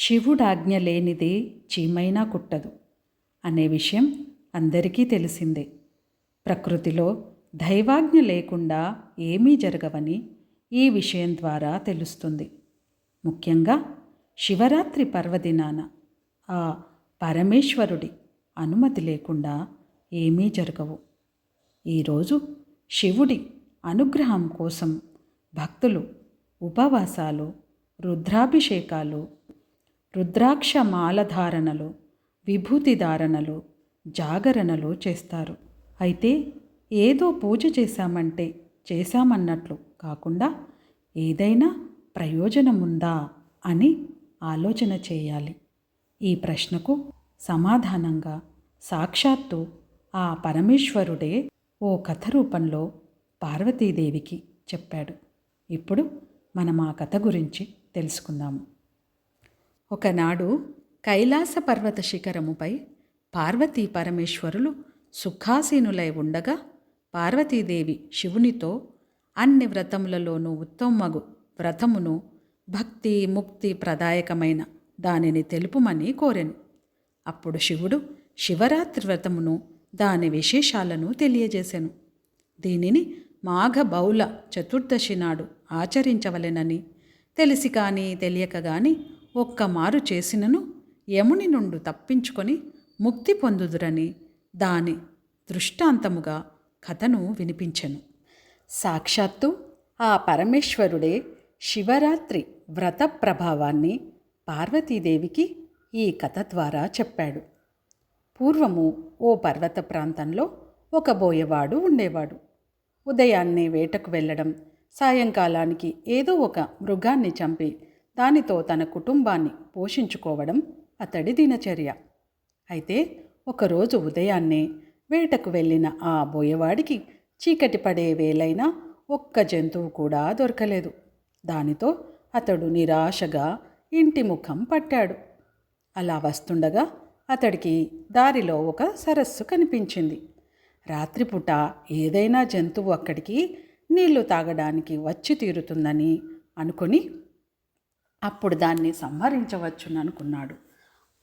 శివుడాజ్ఞ లేనిదే చీమైనా కుట్టదు. అనే విషయం అందరికీ తెలిసిందే. ప్రకృతిలో దైవాజ్ఞ లేకుండా ఏమీ జరగవని ఈ విషయం ద్వారా తెలుస్తుంది. ముఖ్యంగా శివరాత్రి పర్వదినాన ఆ పరమేశ్వరుడి అనుమతి లేకుండా ఏమీ జరగవు. ఈరోజు శివుడి అనుగ్రహం కోసం భక్తులు ఉపవాసాలు రుద్రాభిషేకాలు రుద్రాక్ష మాలధారణలు విభూతిధారణలు జాగరణలు చేస్తారు. అయితే ఏదో పూజ చేశామంటే చేశామన్నట్లు కాకుండా ఏదైనా ప్రయోజనం ఉందా అని ఆలోచన చేయాలి. ఈ ప్రశ్నకు సమాధానంగా సాక్షాత్తు ఆ పరమేశ్వరుడే ఓ కథ రూపంలో పార్వతీదేవికి చెప్పాడు. ఇప్పుడు మనం ఆ కథ గురించి తెలుసుకుందాము. ఒకనాడు కైలాస పర్వత శిఖరముపై పార్వతీ పరమేశ్వరులు సుఖాసీనులై ఉండగా పార్వతీదేవి శివునితో అన్ని వ్రతములలోనూ ఉత్తమగు వ్రతమును భక్తి ముక్తి ప్రదాయకమైన దానిని తెలుపుమని కోరెను. అప్పుడు శివుడు శివరాత్రి వ్రతమును దాని విశేషాలను తెలియజేశాను దీనిని మాఘ బౌల చతుర్దశి నాడు ఆచరించవలెనని తెలిసి కానీ తెలియక కానీ ఒక్క మారు చేసినను యముని నుండి తప్పించుకొని ముక్తి పొందుదురని దాని దృష్టాంతముగా కథను వినిపించెను. సాక్షాత్తు ఆ పరమేశ్వరుడే శివరాత్రి వ్రత ప్రభావాన్ని పార్వతీదేవికి ఈ కథ ద్వారా చెప్పాడు. పూర్వము ఓ పర్వత ప్రాంతంలో ఒక బోయవాడు ఉండేవాడు. ఉదయాన్నే వేటకు వెళ్ళడం సాయంకాలానికి ఏదో ఒక మృగాన్ని చంపి దానితో తన కుటుంబాన్ని పోషించుకోవడం అతడి దినచర్య. అయితే ఒకరోజు ఉదయాన్నే వేటకు వెళ్ళిన ఆ బోయవాడికి చీకటి పడే వేలైనా ఒక్క జంతువు కూడా దొరకలేదు. దానితో అతడు నిరాశగా ఇంటి ముఖం పట్టాడు. అలా వస్తుండగా అతడికి దారిలో ఒక సరస్సు కనిపించింది. రాత్రిపూట ఏదైనా జంతువు అక్కడికి నీళ్ళు తాగడానికి వచ్చి తీరుతుందని అనుకుని అప్పుడు దాన్ని సంహరించవచ్చును అనుకున్నాడు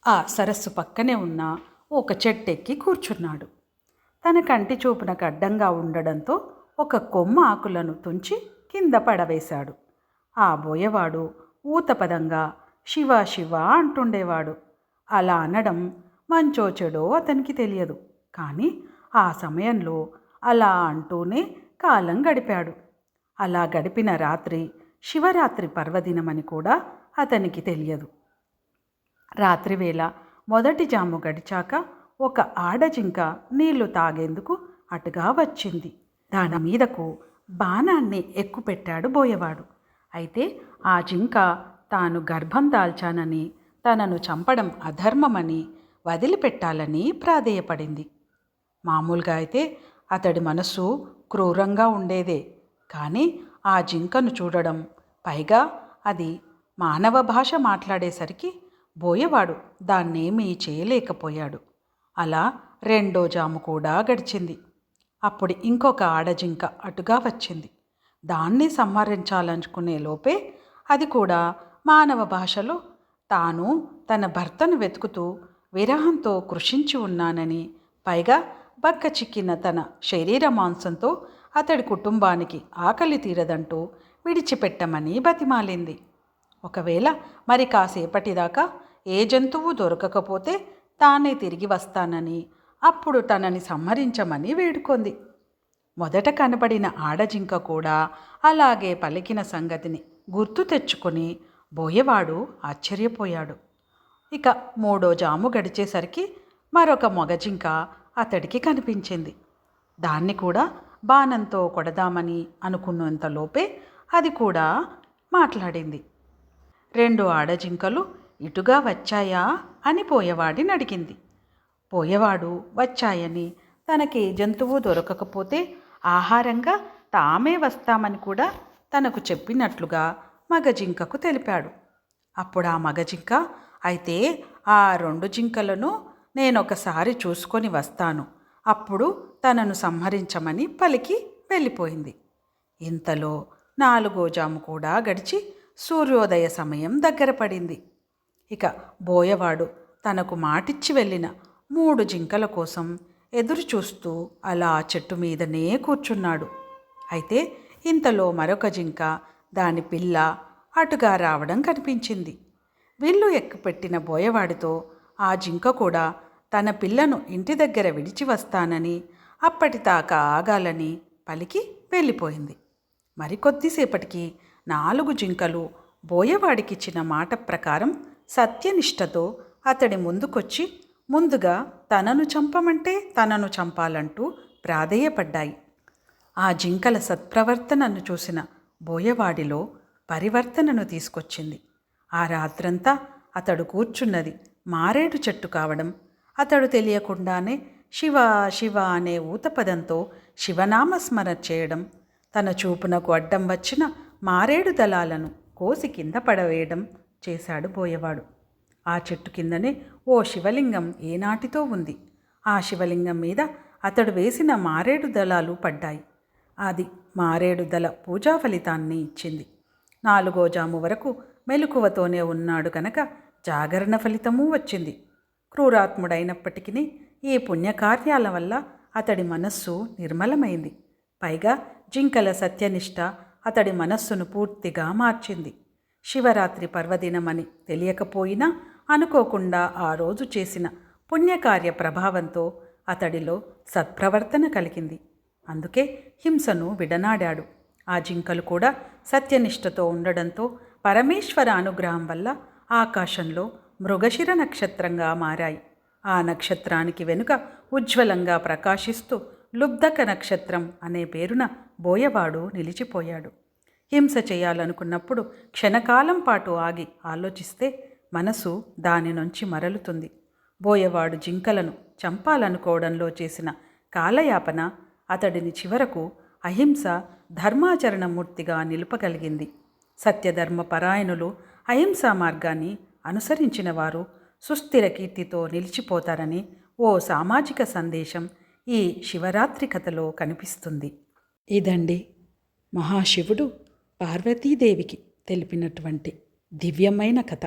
ఆ సరస్సు పక్కనే ఉన్న ఒక చెట్టెక్కి కూర్చున్నాడు. తన కంటి చూపునకు అడ్డంగా ఉండడంతో ఒక కొమ్మ ఆకులను తుంచి కింద పడవేశాడు. ఆ బోయవాడు ఊతపదంగా శివ శివ అంటుండేవాడు. అలా అనడం మంచో చెడో అతనికి తెలియదు. కానీ ఆ సమయంలో అలా అంటూనే కాలం గడిపాడు. అలా గడిపిన రాత్రి శివరాత్రి పర్వదినమని కూడా అతనికి తెలియదు. రాత్రివేళ మొదటి జాము గడిచాక ఒక ఆడజింక నీళ్ళు తాగేందుకు అటుగా వచ్చింది. దాని మీదకు బాణాన్ని ఎక్కుపెట్టాడు బోయవాడు. అయితే ఆ జింక తాను గర్భం దాల్చానని తనను చంపడం అధర్మమని వదిలిపెట్టాలని ప్రాధేయపడింది. మామూలుగా అయితే అతడి మనస్సు క్రూరంగా ఉండేదే కానీ ఆ జింకను చూడడం పైగా అది మానవ భాష మాట్లాడేసరికి బోయవాడు దాన్నేమీ చేయలేకపోయాడు. అలా రెండో జాము కూడా గడిచింది. అప్పుడు ఇంకొక ఆడజింక అటుగా వచ్చింది. దాన్ని సంహరించాలనుకునే లోపే అది కూడా మానవ భాషలో తాను తన భర్తను వెతుకుతూ విరహంతో కృషించి ఉన్నానని పైగా బక్క చిక్కిన తన శరీర మాంసంతో అతడి కుటుంబానికి ఆకలి తీరదంటూ విడిచిపెట్టమని బతిమాలింది. ఒకవేళ మరి కాసేపటిదాకా ఏ జంతువు దొరకకపోతే తానే తిరిగి వస్తానని అప్పుడు తనని సంహరించమని వేడుకొంది. మొదట కనబడిన ఆడజింక కూడా అలాగే పలికిన సంగతిని గుర్తు తెచ్చుకొని బోయవాడు ఆశ్చర్యపోయాడు. ఇక మూడో జాము గడిచేసరికి మరొక మొగజింక అతడికి కనిపించింది. దాన్ని కూడా బాణంతో కొడదామని అనుకున్నంతలోపే అది కూడా మాట్లాడింది. రెండు ఆడజింకలు ఇటుగా వచ్చాయా అని పోయేవాడిని అడిగింది. పోయేవాడు వచ్చాయని తనకి ఏ జంతువు దొరకకపోతే ఆహారంగా తామే వస్తామని కూడా తనకు చెప్పినట్లుగా మగజింకకు తెలిపాడు. అప్పుడు ఆ మగజింక అయితే ఆ రెండు జింకలను నేనొకసారి చూసుకొని వస్తాను. అప్పుడు తనను సంహరించమని పలికి వెళ్ళిపోయింది. ఇంతలో నాలుగో జాము కూడా గడిచి సూర్యోదయ సమయం దగ్గర పడింది. ఇక బోయవాడు తనకు మాటిచ్చి వెళ్ళిన మూడు జింకల కోసం ఎదురు చూస్తూ అలా చెట్టు మీదనే కూర్చున్నాడు. అయితే ఇంతలో మరొక జింక దాని పిల్ల అటుగా రావడం కనిపించింది. విల్లు ఎక్కుపెట్టిన బోయవాడితో ఆ జింక కూడా తన పిల్లను ఇంటి దగ్గర విడిచి వస్తానని అప్పటిదాకా ఆగాలని పలికి వెళ్ళిపోయింది. మరికొద్దిసేపటికి నాలుగు జింకలు బోయవాడికిచ్చిన మాట ప్రకారం సత్యనిష్టతో అతడి ముందుకొచ్చి ముందుగా తనను చంపమంటే తనను చంపాలంటూ ప్రాధేయపడ్డాయి. ఆ జింకల సత్ప్రవర్తనను చూసిన బోయవాడిలో పరివర్తనను తీసుకొచ్చింది. ఆ రాత్రంతా అతడు కూర్చున్నది మారేడు చెట్టు కావడం అతడు తెలియకుండానే శివ శివ అనే ఊతపదంతో శివనామస్మరణ చేయడం తన చూపునకు అడ్డం వచ్చిన మారేడు దళాలను కోసి కింద పడవేయడం చేశాడు బోయవాడు. ఆ చెట్టు కిందనే ఓ శివలింగం ఏనాటితో ఉంది. ఆ శివలింగం మీద అతడు వేసిన మారేడు దళాలు పడ్డాయి. అది మారేడు దళ పూజా ఫలితాన్ని ఇచ్చింది. నాలుగో జాము వరకు మెలకువతోనే ఉన్నాడు కనుక జాగరణ ఫలితమూ వచ్చింది. క్రూరాత్ముడైనప్పటికీ ఈ పుణ్యకార్యాల వల్ల అతడి మనస్సు నిర్మలమైంది. పైగా జింకల సత్యనిష్ట అతడి మనస్సును పూర్తిగా మార్చింది. శివరాత్రి పర్వదినమని తెలియకపోయినా అనుకోకుండా ఆ రోజు చేసిన పుణ్యకార్య ప్రభావంతో అతడిలో సత్ప్రవర్తన కలిగింది. అందుకే హింసను విడనాడాడు. ఆ జింకలు కూడా సత్యనిష్టతో ఉండడంతో పరమేశ్వర అనుగ్రహం వల్ల ఆకాశంలో మృగశిర నక్షత్రంగా మారాయి. ఆ నక్షత్రానికి వెనుక ఉజ్వలంగా ప్రకాశిస్తూ లుబ్ధక నక్షత్రం అనే పేరున బోయవాడు నిలిచిపోయాడు. హింస చేయాలనుకున్నప్పుడు క్షణకాలం పాటు ఆగి ఆలోచిస్తే మనసు దాని నుంచి మరలుతుంది. బోయవాడు జింకలను చంపాలనుకోవడంలో చేసిన కాలయాపన అతడిని చివరకు అహింస ధర్మాచరణమూర్తిగా నిలుపగలిగింది. సత్యధర్మ పరాయణులు అహింసా మార్గాన్ని అనుసరించిన వారు సుస్థిర కీర్తితో నిలిచిపోతారని ఓ సామాజిక సందేశం ఈ శివరాత్రి కథలో కనిపిస్తుంది. ఇదండి మహాశివుడు పార్వతీదేవికి తెలిపినటువంటి దివ్యమైన కథ.